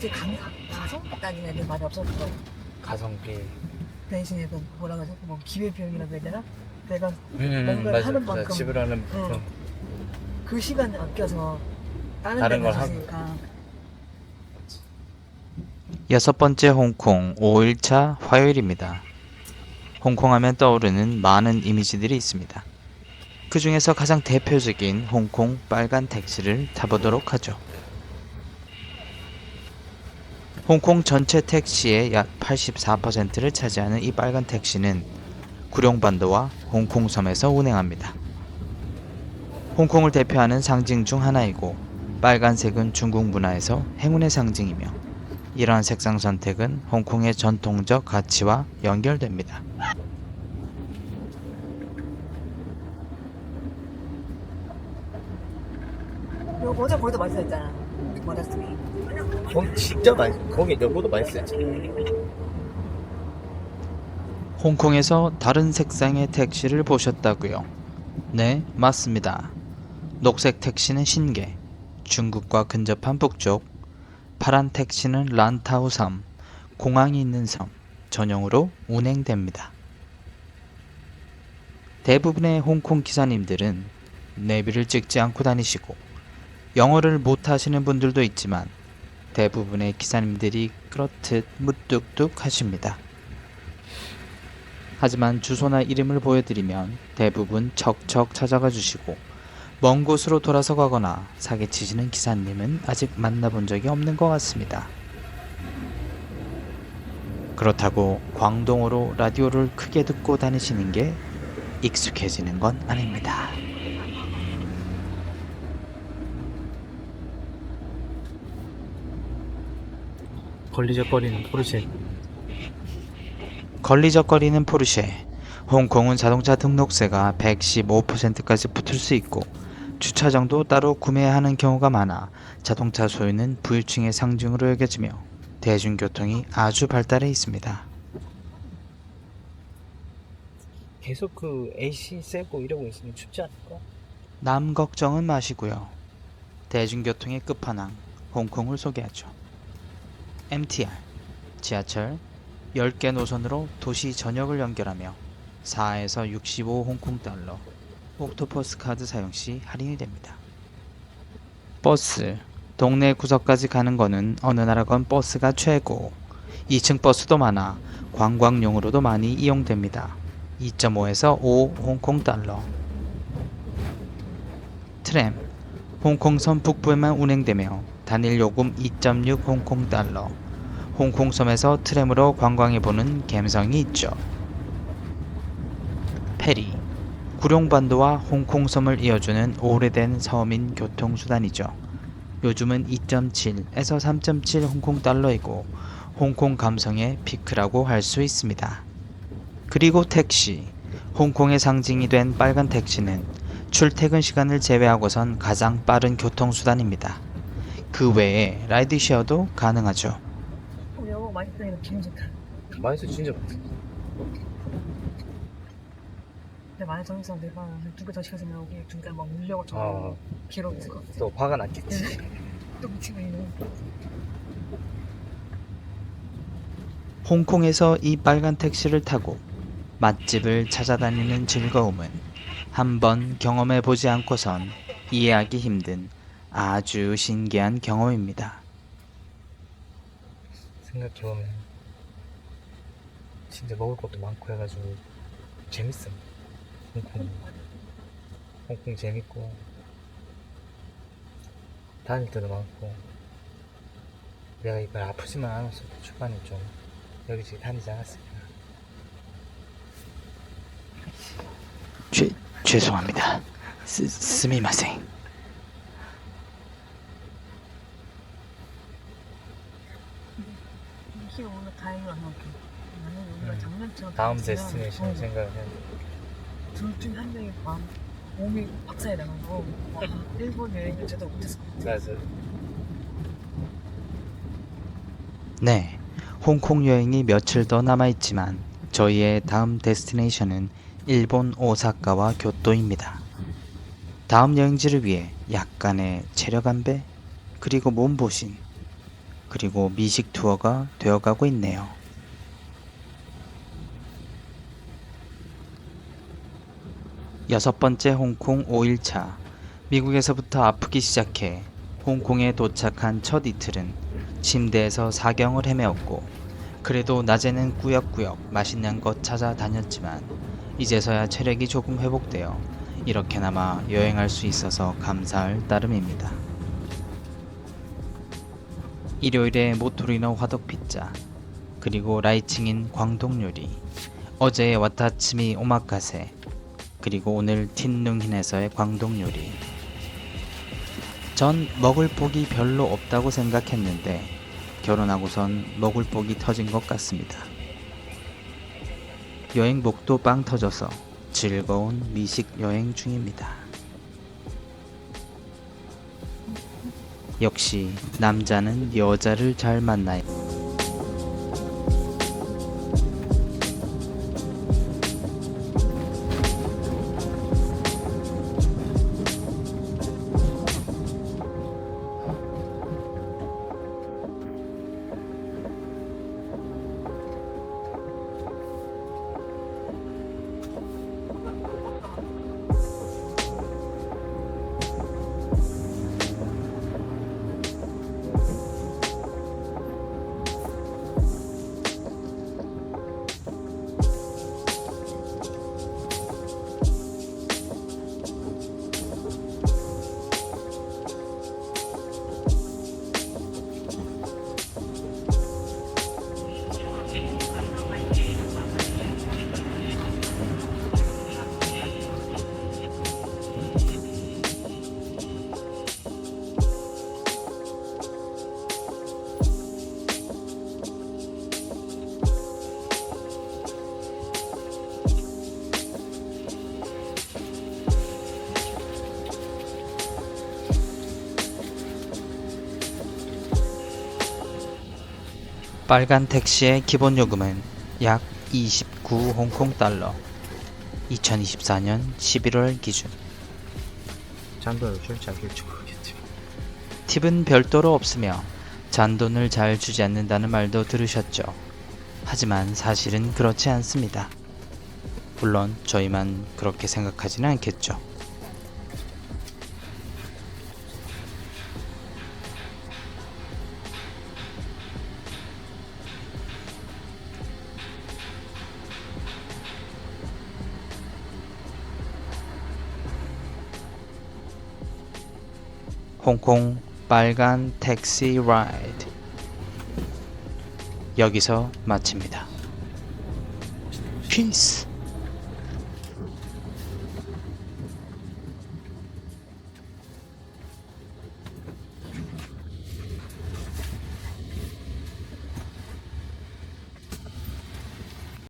이제 감, 가성 따진 애들 많이 없었어. 가성비. 대신에 그 뭐라 그러지? 뭐 기회 비용이라고 해야 되나? 내가 음, 뭔가를 맞아. 하는 맞아. 만큼. 지불하는 응. 만큼. 그 시간 아껴서 다른, 다른 데걸 가셨으니까 여섯 번째 홍콩 5일차 화요일입니다. 홍콩 하면 떠오르는 많은 이미지들이 있습니다. 그 중에서 가장 대표적인 홍콩 빨간 택시를 타보도록 하죠. 홍콩 전체 택시의 약 84%를 차지하는 이 빨간 택시는 구룡반도와 홍콩섬에서 운행합니다. 홍콩을 대표하는 상징 중 하나이고 빨간색은 중국 문화에서 행운의 상징이며 이러한 색상 선택은 홍콩의 전통적 가치와 연결됩니다. 요 어제 거기도 맛있었잖아. 거기 진짜 맛있어. 거기 여보도 맛있었지. 홍콩에서 다른 색상의 택시를 보셨다고요? 네, 맞습니다. 녹색 택시는 신계, 중국과 근접한 북쪽, 파란 택시는 란타우 섬, 공항이 있는 섬 전용으로 운행됩니다. 대부분의 홍콩 기사님들은 내비를 찍지 않고 다니시고 영어를 못하시는 분들도 있지만 대부분의 기사님들이 그렇듯 무뚝뚝 하십니다. 하지만 주소나 이름을 보여드리면 대부분 척척 찾아가 주시고 먼 곳으로 돌아서 가거나 사기치시는 기사님은 아직 만나본 적이 없는 것 같습니다. 그렇다고 광동어로 라디오를 크게 듣고 다니시는 게 익숙해지는 건 아닙니다. 걸리적거리는 포르쉐. 걸리적거리는 포르쉐. 홍콩은 자동차 등록세가 115%까지 붙을 수 있고 주차장도 따로 구매하는 경우가 많아 자동차 소유는 부유층의 상징으로 여겨지며 대중교통이 아주 발달해 있습니다. 계속 그 AC 쐬고 이러고 있으면 춥지 않을까? 남 걱정은 마시고요. 대중교통의 끝판왕 홍콩을 소개하죠. MTR 지하철 10개 노선으로 도시 전역을 연결하며 4에서 65 홍콩 달러 옥토퍼스 카드 사용 시 할인이 됩니다. 버스 동네 구석까지 가는 거는 어느 나라건 버스가 최고 2층 버스도 많아 관광용으로도 많이 이용됩니다. 2.5에서 5 홍콩 달러 트램 홍콩섬 북부에만 운행되며 단일 요금 2.6 홍콩 달러 홍콩섬에서 트램으로 관광해 보는 감성이 있죠. 페리 구룡반도와 홍콩섬을 이어주는 오래된 서민 교통수단이죠. 요즘은 2.7에서 3.7 홍콩 달러이고 홍콩 감성의 피크라고 할 수 있습니다. 그리고 택시 홍콩의 상징이 된 빨간 택시는 출퇴근 시간을 제외하고선 가장 빠른 교통수단입니다. 그 외에 라이드쉐어도 가능하죠. 어, 여보 맛있다니까 기분 좋다. 맛있어 진짜 맛있어. 근데 만약 정해서 내가 두개 더 시켜서 나오고 중간 막 물려고 저 어. 괴로웠을 것 같아. 또 화가 났겠지. 또 미치고 있는. 홍콩에서 이 빨간 택시를 타고 맛집을 찾아다니는 즐거움은 한번 경험해 보지 않고선 이해하기 힘든 아주 신기한 경험입니다. 생각해보면 진짜 먹을 것도 많고 해가지고 재밌어. 홍콩. 홍콩 재밌고 다닐 때도 많고 내가 이걸 아프지만 않았어도 초반에 좀 여기저기 다니지 않았을까. 죄, 죄송합니다. 스, 스미마생. 이게 오늘 다행히 안 나올게. 나는 우리가 음. 장난처럼 다음 데스티네이션 어, 생각을 해. 둘 중에 한 명이 마음 몸이 박살이 나가고 와, 일본 여행을 제대로 못했어. 맞아. 네, 홍콩 여행이 며칠 더 남아있지만 저희의 다음 데스티네이션은 일본 오사카와 교토입니다. 다음 여행지를 위해 약간의 체력 안배 그리고 몸보신 그리고 미식 투어가 되어가고 있네요. 여섯 번째 홍콩 5일차. 미국에서부터 아프기 시작해 홍콩에 도착한 첫 이틀은 침대에서 사경을 헤매었고 그래도 낮에는 꾸역꾸역 맛있는 것 찾아다녔지만 이제서야 체력이 조금 회복되어 이렇게나마 여행할 수 있어서 감사할 따름입니다. 일요일에 모토리노 화덕 피자 그리고 라이칭인 광동 요리 어제의 와타치미 오마카세 그리고 오늘 틴룽힌에서의 광동 요리 전 먹을 복이 별로 없다고 생각했는데 결혼하고선 먹을 복이 터진 것 같습니다. 여행복도 빵 터져서 즐거운 미식 여행 중입니다. 역시 남자는 여자를 잘 만나요. 빨간 택시의 기본 요금은 약 29 홍콩 달러. 2024년 11월 기준. 잔돈을 줄지 안 줄지 모르겠지만 팁은 별도로 없으며 잔돈을 잘 주지 않는다는 말도 들으셨죠. 하지만 사실은 그렇지 않습니다. 물론 저희만 그렇게 생각하지는 않겠죠. 홍콩 빨간 택시 라이드 여기서 마칩니다. 피스